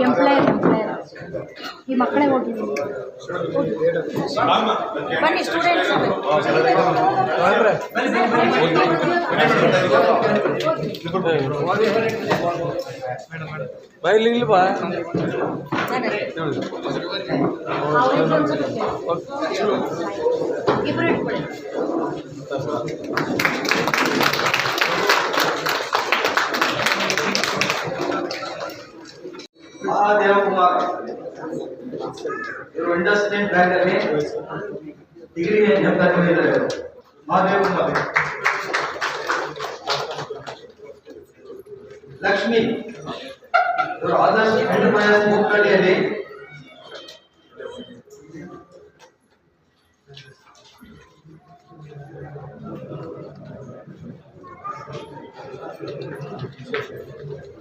Employer employer ಈ ಮಕ್ಕಳೇ ಹೋಗಿದ್ದೀನಿ ಬನ್ನಿ ಸ್ಟೂಡೆಂಟ್ಸ್ ಬೈಲಿ ಇಲ್ವಾ? ಅವ್ರಿಗೆ ಮಹಾದೇವ ಕುಮಾರ್ ಇವರು ಇಂಡಸ್ಟ್ರಿಯಲ್ ಬ್ಯಾಂಕ್ ಅಲ್ಲಿ ಡಿಗ್ರಿ ಮಾಡಿದ್ದಾರೆ ಇವರು ಮಹಾದೇವ ಕುಮಾರ್ ಲಕ್ಷ್ಮಿ ಇವರು Adarsh enterprises ಮುಕ್ಕಳ್ಳಿಯಲ್ಲಿ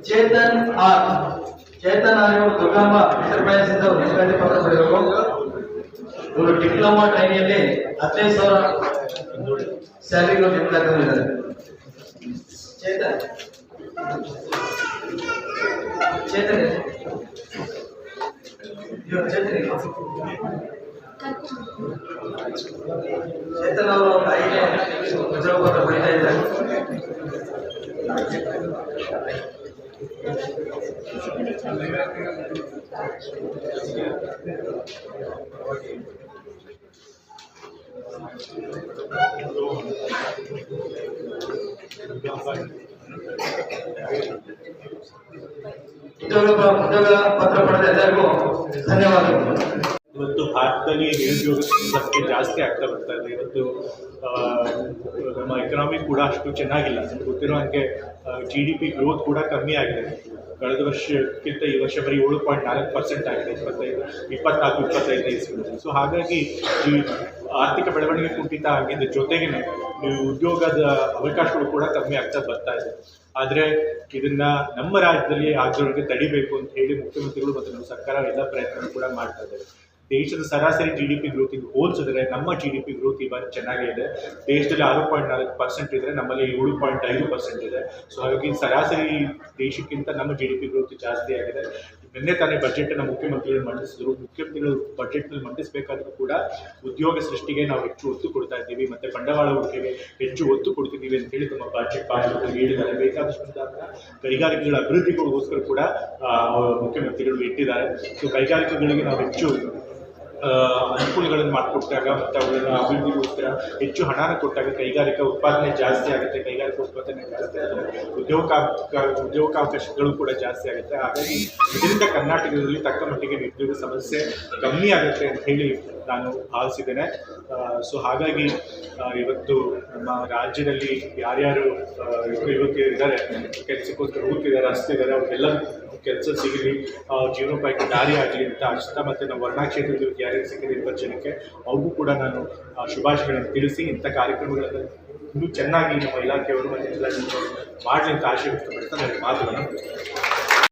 Chetan R Chetan R ಇವರು ದುರ್ಗಮ್ಮ ಎಂಟರ್ಪ್ರೈಸಸ್ ಇಂದ ನೇಮಕಾತಿ ಪತ್ರ ಪಡೆಯಬೇಕು ಇವರು ಡಿಪ್ಲೊಮಾ ಟ್ರೈನಿಯಲ್ಲಿ ಹದಿನೈದು ಸಾವಿರ ಸ್ಯಾಲರಿ ನೇಮಕಾತಿ ಮಾಡಿದ್ದಾರೆ ಚೇತನ್ ಚೇತನ್ ಇವ್ರು ಚೇತನ್ ಇಲ್ಲ. ಚೇತನ್ ಅವರು ಒಂದು ಐದನೇ ಉದ್ಯೋಗ ಪತ್ರ ಪಡಿತಾ ಇದ್ದಾರೆ ಉದ್ಯೋಗ ಉದ್ಯೋಗ ಪತ್ರ ಪಡೆದ ಎಲ್ಲರಿಗೂ ಧನ್ಯವಾದಗಳು ಇವತ್ತು ಭಾರತದಲ್ಲಿ ನಿರುದ್ಯೋಗ ಸಂಖ್ಯೆ ಜಾಸ್ತಿ ಆಗ್ತಾ ಬರ್ತಾ ಇದೆ ಇವತ್ತು ಆ, ನಮ್ಮ ಎಕನಾಮಿ ಕೂಡ ಅಷ್ಟು ಚೆನ್ನಾಗಿಲ್ಲ ನಿಮ್ಗೆ ಗೊತ್ತಿರೋ ಹಾಗೆ ಜಿ ಡಿ ಪಿ ಗ್ರೋತ್ ಕೂಡ ಕಮ್ಮಿ ಆಗಿದೆ. ಕಳೆದ ವರ್ಷಕ್ಕಿಂತ ಈ ವರ್ಷ ಬರೀ ಏಳು ಪಾಯಿಂಟ್ ನಾಲ್ಕು ಪರ್ಸೆಂಟ್ ಆಗಿದೆ, ಇಪ್ಪತ್ತೈದು, ಇಪ್ಪತ್ನಾಲ್ಕು, ಇಪ್ಪತ್ತೈದು ಇಸ್ವಿನಲ್ಲಿ ಸೊ ಹಾಗಾಗಿ ಈ ಆರ್ಥಿಕ ಬೆಳವಣಿಗೆ ಕುಂಠಿತ ಆಗಿದ್ದ ಜೊತೆಗೆ ಉದ್ಯೋಗದ ಅವಕಾಶಗಳು ಕೂಡ ಕಮ್ಮಿ ಆಗ್ತಾ ಬರ್ತಾ ಇದೆ. ಆದರೆ ಇದನ್ನ ನಮ್ಮ ರಾಜ್ಯದಲ್ಲಿ ಆಗಿರೋರಿಗೆ ತಡಿಬೇಕು ಅಂತ ಹೇಳಿ ಮುಖ್ಯಮಂತ್ರಿಗಳು ಮತ್ತು ನಮ್ಮ ಸರ್ಕಾರ ಎಲ್ಲ ಪ್ರಯತ್ನ ಕೂಡ ಮಾಡ್ತಾ ಇದ್ದಾರೆ. ದೇಶದ ಸರಾಸರಿ ಜಿ ಡಿ ಪಿ ಗ್ರೋತ್ ಇದು ಹೋಲಿಸಿದ್ರೆ ನಮ್ಮ ಜಿ ಡಿ ಪಿ ಗ್ರೋತ್ ಇವಾಗ ಚೆನ್ನಾಗೇ ಇದೆ ದೇಶದಲ್ಲಿ ಆರು ಪಾಯಿಂಟ್ ನಾಲ್ಕು ಪರ್ಸೆಂಟ್ ಇದ್ರೆ ನಮ್ಮಲ್ಲಿ ಏಳು ಪಾಯಿಂಟ್ ಐದು ಪರ್ಸೆಂಟ್ ಇದೆ. ಸೊ ಹಾಗಾಗಿ ಸರಾಸರಿ ದೇಶಕ್ಕಿಂತ ನಮ್ಮ ಜಿ ಡಿ ಪಿ ಗ್ರೋತ್ ಜಾಸ್ತಿ ಆಗಿದೆ. ನಿನ್ನೆ ತಾನೇ ಬಜೆಟನ್ನು ಮುಖ್ಯಮಂತ್ರಿಗಳು ಮಂಡಿಸಿದ್ರು. ಮುಖ್ಯಮಂತ್ರಿಗಳು ಬಜೆಟ್ನಲ್ಲಿ ಮಂಡಿಸಬೇಕಾದ್ರೂ ಕೂಡ ಉದ್ಯೋಗ ಸೃಷ್ಟಿಗೆ ನಾವು ಹೆಚ್ಚು ಒತ್ತು ಕೊಡ್ತಾ ಇದ್ದೀವಿ. ಮತ್ತೆ ಬಂಡವಾಳ ಹೂಡಿಕೆಗೆ ಹೆಚ್ಚು ಒತ್ತು ಕೊಡ್ತಿದ್ದೀವಿ ಅಂತ ಹೇಳಿ ತಮ್ಮ ಬಜೆಟ್ ಭಾಷಣದಲ್ಲಿ ಹೇಳಿದ್ದಾರೆ. ಬೇಕಾದಷ್ಟು ಕೈಗಾರಿಕೆಗಳ ಅಭಿವೃದ್ಧಿಗೋಸ್ಕರ ಕೂಡ ಮುಖ್ಯಮಂತ್ರಿಗಳು ಇಟ್ಟಿದ್ದಾರೆ. ಸೊ ಕೈಗಾರಿಕೆಗಳಿಗೆ ನಾವು ಹೆಚ್ಚು ಅನುಕೂಲಗಳನ್ನು ಮಾಡಿಕೊಟ್ಟಾಗ ಮತ್ತು ಅವುಗಳನ್ನು ಅಭಿವೃದ್ಧಿಗೋಸ್ಕರ ಹೆಚ್ಚು ಹಣನ ಕೊಟ್ಟಾಗ ಕೈಗಾರಿಕಾ ಉತ್ಪಾದನೆ ಜಾಸ್ತಿ ಆಗುತ್ತೆ, ಕೈಗಾರಿಕಾ ಉತ್ಪಾದನೆ ಜಾಸ್ತಿ ಆದರೆ ಉದ್ಯೋಗಾವಕ ಉದ್ಯೋಗಾವಕಾಶಗಳು ಕೂಡ ಜಾಸ್ತಿ ಆಗುತ್ತೆ. ಹಾಗಾಗಿ ಇದರಿಂದ ಕರ್ನಾಟಕದಲ್ಲಿ ತಕ್ಕ ಮಟ್ಟಿಗೆ ನಿರುದ್ಯೋಗ ಸಮಸ್ಯೆ ಕಮ್ಮಿ ಆಗುತ್ತೆ ಅಂತ ಹೇಳಿ ನಾನು ಭಾವಿಸಿದ್ದೇನೆ. ಸೊ ಹಾಗಾಗಿ ಇವತ್ತು ನಮ್ಮ ರಾಜ್ಯದಲ್ಲಿ ಯಾರ್ಯಾರು ಯುವಕ ಯುವತಿಯರು ಇದ್ದಾರೆ, ಕೆಲಸಕ್ಕೋಸ್ಕರ ಹೋಗ್ತಿದ್ದಾರೆ ಹಸ್ತಿದ್ದಾರೆ ಅವ್ರಿಗೆಲ್ಲ ಕೆಲಸ ಸಿಗಲಿ ಜೀವನೋಪಾಯಕ್ಕೆ ದಾರಿ ಆಗಲಿ ಅಂತ ಅಷ್ಟ ಮತ್ತು ನಮ್ಮ ವರ್ಣಾ ಕ್ಷೇತ್ರದಲ್ಲಿ ಯಾರ್ಯಾರು ಸಿಕ್ಕಿದೆ ಇಬ್ಬರು ಜನಕ್ಕೆ ಅವ್ರಿಗೂ ಕೂಡ ನಾನು ಶುಭಾಶಯಗಳನ್ನು ತಿಳಿಸಿ ಇಂಥ ಕಾರ್ಯಕ್ರಮಗಳನ್ನು ಇನ್ನೂ ಚೆನ್ನಾಗಿ ನಮ್ಮ ಇಲಾಖೆಯವರು ಮತ್ತು ಎಲ್ಲ ಮಾಡಲಿ ಅಂತ ಆಶಯ ವ್ಯಕ್ತಪಡಿಸ್ತಾ ನನಗೆ ಮಾತುಗಳನ್ನು